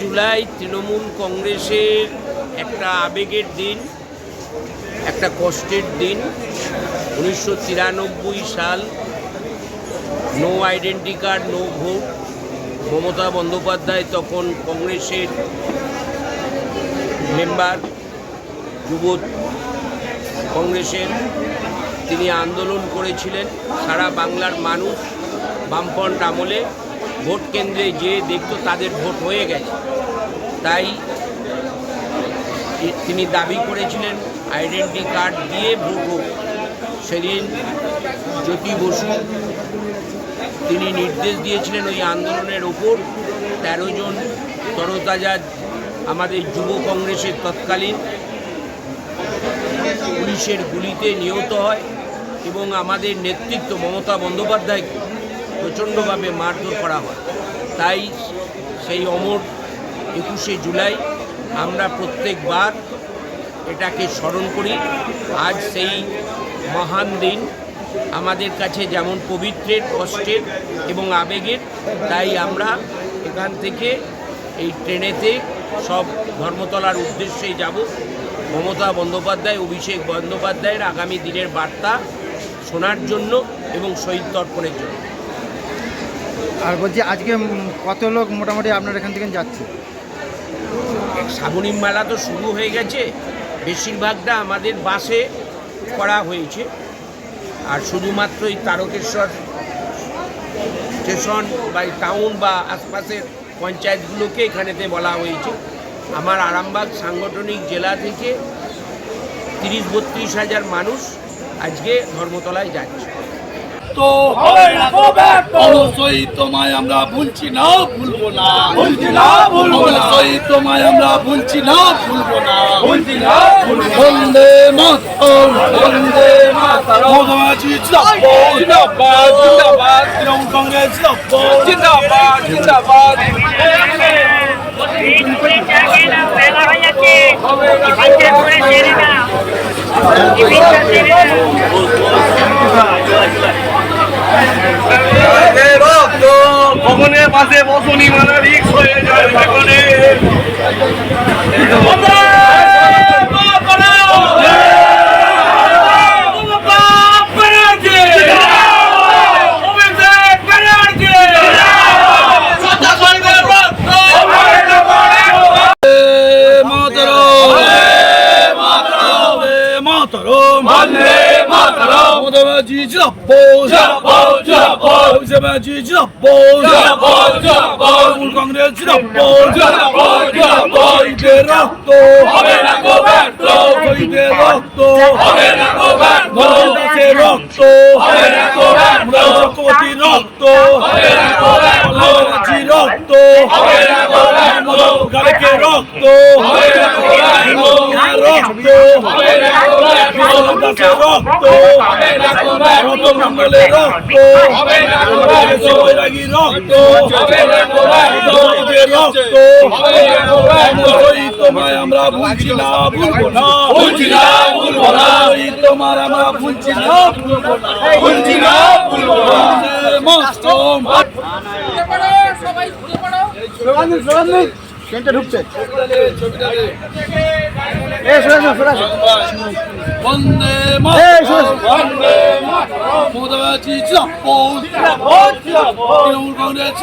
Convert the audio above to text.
জুলাই তৃণমূল কংগ্রেসের একটা আবেগের দিন, একটা কষ্টের দিন। উনিশশো তিরানব্বই সাল no identity card no vote Mamata Bandyopadhyay তখন কংগ্রেসের মেম্বার যুব কংগ্রেসের। তিনি আন্দোলন করেছিলেন সারা বাংলার মানুষ বামফ্রন্ট আমলে। ভোট কেন্দ্রে যে দেখতো তাদের ভোট হয়ে গেছে। তাই তিনি দাবি করেছিলেন আইডেন্টি কার্ড দিয়ে ভোট হোক। সেদিন জ্যোতি বসু তিনি নির্দেশ দিয়েছিলেন ওই আন্দোলনের ওপর। তেরো জন তরতাজা আমাদের যুব কংগ্রেসের তৎকালীন পুলিশের গুলিতে নিহত হয় এবং আমাদের নেতৃত্ব মমতা বন্দ্যোপাধ্যায়কে প্রচণ্ডভাবে মারধর করা হয়। তাই সেই অমর একুশে জুলাই আমরা প্রত্যেকবার এটাকে স্মরণ করি। আজ সেই মহান দিন। আমাদের কাছে যেমন পবিত্রের, কষ্টের এবং আবেগের, তাই আমরা এখান থেকে এই ট্রেনেতে সব ধর্মতলার উদ্দেশ্যে যাব। মমতা বন্দ্যোপাধ্যায়, অভিষেক বন্দ্যোপাধ্যায়ের আগামী দিনের বার্তা শোনার জন্য এবং শহীদ তর্পণের জন্য। আর বলছি আজকে কত লোক মোটামুটি আপনার এখান থেকে যাচ্ছে? শ্রাবণী মেলা তো শুরু হয়ে গেছে। বেশিরভাগটা আমাদের বাসে করা হয়েছে। আর শুধুমাত্র এই তারকেশ্বর স্টেশন বা টাউন বা আশপাশের পঞ্চায়েতগুলোকে এখানেতে বলা হয়েছে। আমার আরামবাগ সাংগঠনিক জেলা থেকে তিরিশ বত্রিশ হাজার মানুষ আজকে ধর্মতলায় যাচ্ছে। তো অবশ্যই তোমায় আমরা ভুলছি না ভুলবো না। ভুলছি না, ভুলবো না। অবশ্যই তোমায় আমরা ভুলছি না ভুলবো না। বলছি না ভুলবো না। বন্দে মাতরম বন্দে মাতরম। মহামাছি জিন্দাবাদ জিন্দাবাদ জিন্দাবাদ। তৃণমূল কংগ্রেস জিন্দাবাদ। জিন্দাবাদ জিন্দাবাদ। বেলা হয়ে যাচ্ছে বাচ্চা করে ছেড়ে না টিফিনটা ছেড়ে না ভবনের পাশে বসুনি মানে রিক্স হয়ে যায় সেখানে মাতরম। মহামাছি জিন্দাবাদ জিন্দাবাদ, জিন্দাবাদ। মহামাছি জিন্দাবাদ জিন্দাবাদ, জিন্দাবাদ। তৃণমূল কংগ্রেস জিন্দাবাদ জিন্দাবাদ, জিন্দাবাদ। শহীদের রক্ত হবে না গো ব্যর্থ। শহীদের রক্ত হবে না গো ব্যর্থ। মহাদাসের রক্ত হবে না গো ব্যর্থ। মুরাদ চক্রবর্তী রক্ত হবে না গো ব্যর্থ। মহারাজি রক্ত হবে না গো ব্যর্থ। গালেকে রক্ত ব্যর্থ। রক্ত রক্ত। রতনমঙ্গলের রক্ত হবে না গো ব্যর্থ। বৈরাগী রক্ত রক্ত তোমায় আমরা ভুলছি না ভুলবো না ভুলছি না, ভুলবো না। তোমার আমরা ভুলছি না ভুলবো। বন্দে ঢুকছে। তৃণমূল কংগ্রেস